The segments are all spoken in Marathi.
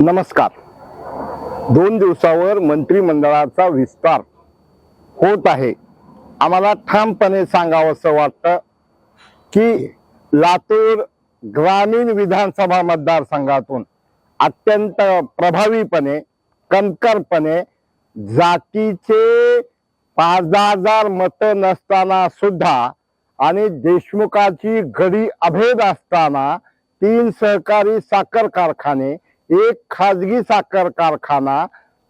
नमस्कार. दोन दिवसावर मंत्रिमंडळाचा विस्तार होत आहे. आम्हाला ठामपणे सांगावंसं वाटतं की लातूर ग्रामीण विधानसभा मतदारसंघातून अत्यंत प्रभावीपणे कणकरपणे जातीचे पाच दहा हजार मतं नसताना सुद्धा आणि देशमुखाची घडी अभेद असताना तीन सहकारी साखर कारखाने एक खाजगी साखर कारखाना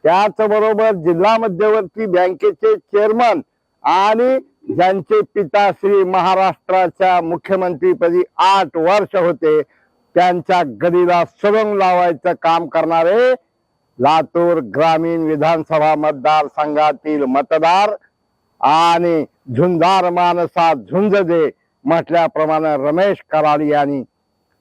त्याचबरोबर जिल्हा मध्यवर्ती बँकेचे चेअरमन आणि ज्यांचे पिता श्री महाराष्ट्राच्या मुख्यमंत्रीपदी आठ वर्ष होते त्यांच्या गडीला सुरंग लावायचं काम करणारे लातूर ग्रामीण विधानसभा मतदारसंघातील मतदार आणि झुंजार मानसा झुंज दे म्हटल्याप्रमाणे रमेश कराड यांनी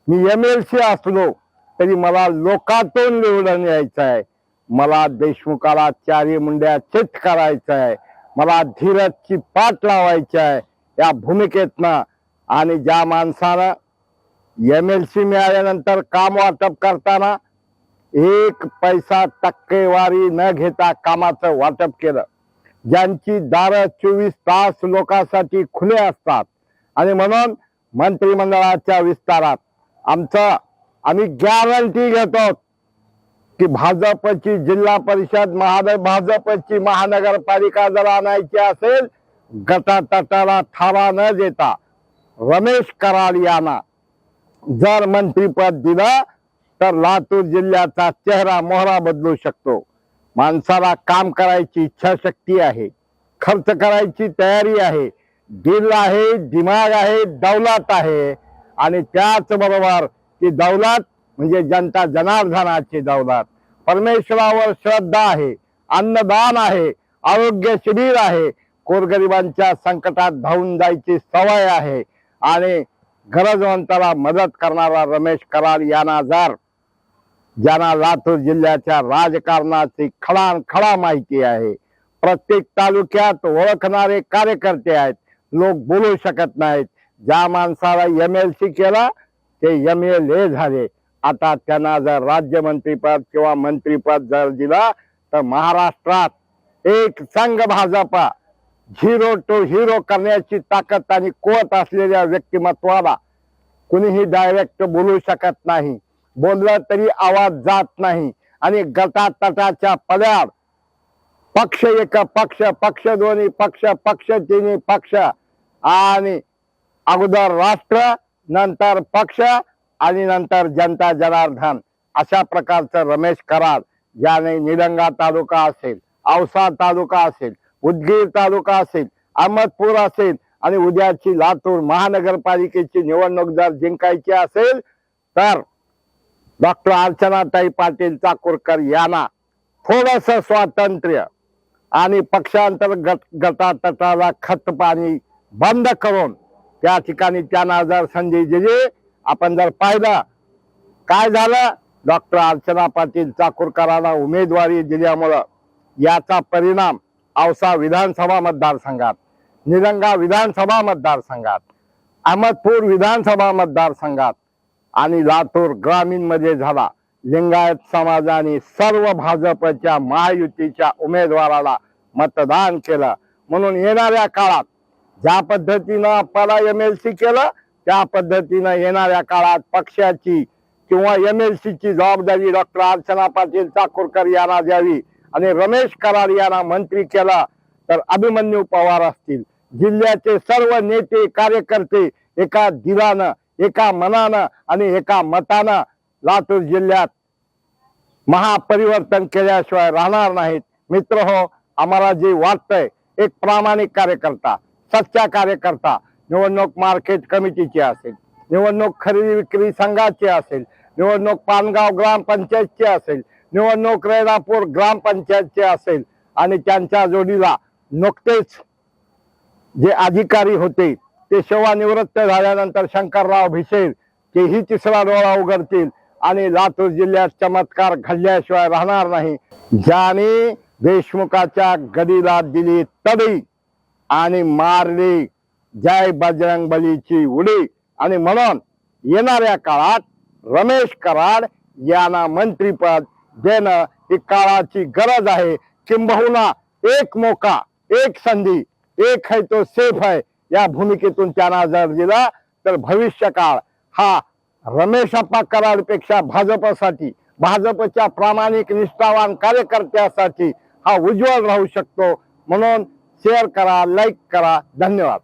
मी एम एल सी असलो तरी मला लोकातून निवडून यायचं आहे मला देशमुखाला चारी मुंड्या चित करायचं आहे मला धीरजची पाठ लावायची आहे या भूमिकेतनं. आणि ज्या माणसानं एम एल सी मिळाल्यानंतर काम वाटप करताना एक पैसा टक्केवारी न घेता कामाचं वाटप केलं. ज्यांची दारं चोवीस तास लोकांसाठी खुले असतात. आणि म्हणून मंत्रिमंडळाच्या विस्तारात आमचं आम्ही गॅरंटी घेतो की भाजपची जिल्हा परिषद महानगर भाजपची महानगरपालिका जर आणायची असेल गटातटाला थारा न देता रमेश कराड यांना जर मंत्रीपद दिलं तर लातूर जिल्ह्याचा चेहरा मोहरा बदलू शकतो. माणसाला काम करायची इच्छाशक्ती आहे खर्च करायची तयारी आहे दिल आहे दिमाग आहे दौलत आहे. आणि त्याचबरोबर ती दौलत म्हणजे जनता जनार्दनाची दौलत. परमेश्वरावर श्रद्धा आहे अन्नदान आहे आरोग्य शिबिर आहे. गोरगरिबांच्या संकटात धावून जायची सवय आहे. आणि गरजवंताला मदत करणारा रमेश कराड यांना जर ज्यांना लातूर जिल्ह्याच्या राजकारणाची खडान खडा माहिती आहे. प्रत्येक तालुक्यात ओळखणारे कार्यकर्ते आहेत. लोक बोलू शकत नाहीत. ज्या माणसाला एम एल सी केला ते एम एल ए झाले. आता त्यांना जर राज्यमंत्रीपद किंवा मंत्रीपद जर दिला तर महाराष्ट्रात एक संघ भाजपा झिरो टू हिरो करण्याची ताकद आणि कोट असलेल्या व्यक्तिमत्वाला कुणीही डायरेक्ट बोलू शकत नाही. बोललं तरी आवाज जात नाही. आणि गटातटाच्या पल्याड पक्ष एक पक्ष पक्ष दोन्ही पक्ष पक्ष तिन्ही पक्ष आणि अगोदर राष्ट्र नंतर पक्ष आणि नंतर जनता जनार्दन. अशा प्रकारचं रमेश कराड ज्याने निलंगा तालुका असेल औसा तालुका असेल उदगीर तालुका असेल अहमदपूर असेल आणि उद्याची लातूर महानगरपालिकेची निवडणूक जर जिंकायची असेल तर डॉक्टर अर्चनाताई पाटील चाकूरकर यांना थोडस स्वातंत्र्य आणि पक्षांतर्गत गटातटाला खत पाणी बंद करून त्या ठिकाणी त्यांना जर संधी दिली आपण जर पाहिलं काय झालं? डॉक्टर अर्चना पाटील चाकूरकरांना उमेदवारी दिल्यामुळं याचा परिणाम औसा विधानसभा मतदारसंघात निलंगा विधानसभा मतदारसंघात अहमदपूर विधानसभा मतदारसंघात आणि लातूर ग्रामीणमध्ये झाला. लिंगायत समाजाने सर्व भाजपच्या महायुतीच्या उमेदवाराला मतदान केलं. म्हणून येणाऱ्या काळात ज्या पद्धतीनं आपल्याला एम एल सी केलं त्या पद्धतीनं येणाऱ्या काळात पक्षाची किंवा एम एल सीची जबाबदारी डॉक्टर अर्चना पाटील चाकूरकर यांना द्यावी आणि रमेश कराड यांना मंत्री केला तर अभिमन्यू पवार असतील. जिल्ह्याचे सर्व नेते कार्यकर्ते एका दिलानं एका मनानं आणि एका मतानं लातूर जिल्ह्यात महापरिवर्तन केल्याशिवाय राहणार नाहीत. मित्र हो आम्हाला जे वाटतंय एक प्रामाणिक कार्यकर्ता. सच्चा कार्यकर्ता निवडणूक मार्केट कमिटीची असेल निवडणूक खरेदी विक्री संघाची असेल निवडणूक पानगाव ग्रामपंचायतची असेल निवडणूक रेणापूर ग्रामपंचायतची असेल आणि त्यांच्या जोडीला नुकतेच जे अधिकारी होते ते सेवानिवृत्त झाल्यानंतर शंकरराव भिसेल तेही तिसरा डोळा उघडतील आणि लातूर जिल्ह्यात चमत्कार घडल्याशिवाय राहणार नाही. ज्याने देशमुखाच्या गदीला दिली तडी आणि मारली. जय बजरंग बलीची उडी. आणि म्हणून येणाऱ्या काळात रमेश कराड यांना मंत्रीपद देणं ही काळाची गरज आहे. किंबहुना एक मोका एक संधी एक है तो सेफ है या भूमिकेतून त्यांना जर दिला तर भविष्य काळ हा रमेश अप्पा कराडपेक्षा भाजपसाठी भाजपच्या प्रामाणिक निष्ठावान कार्यकर्त्यासाठी हा उज्ज्वल राहू शकतो. म्हणून शेअर करा लाईक करा. धन्यवाद.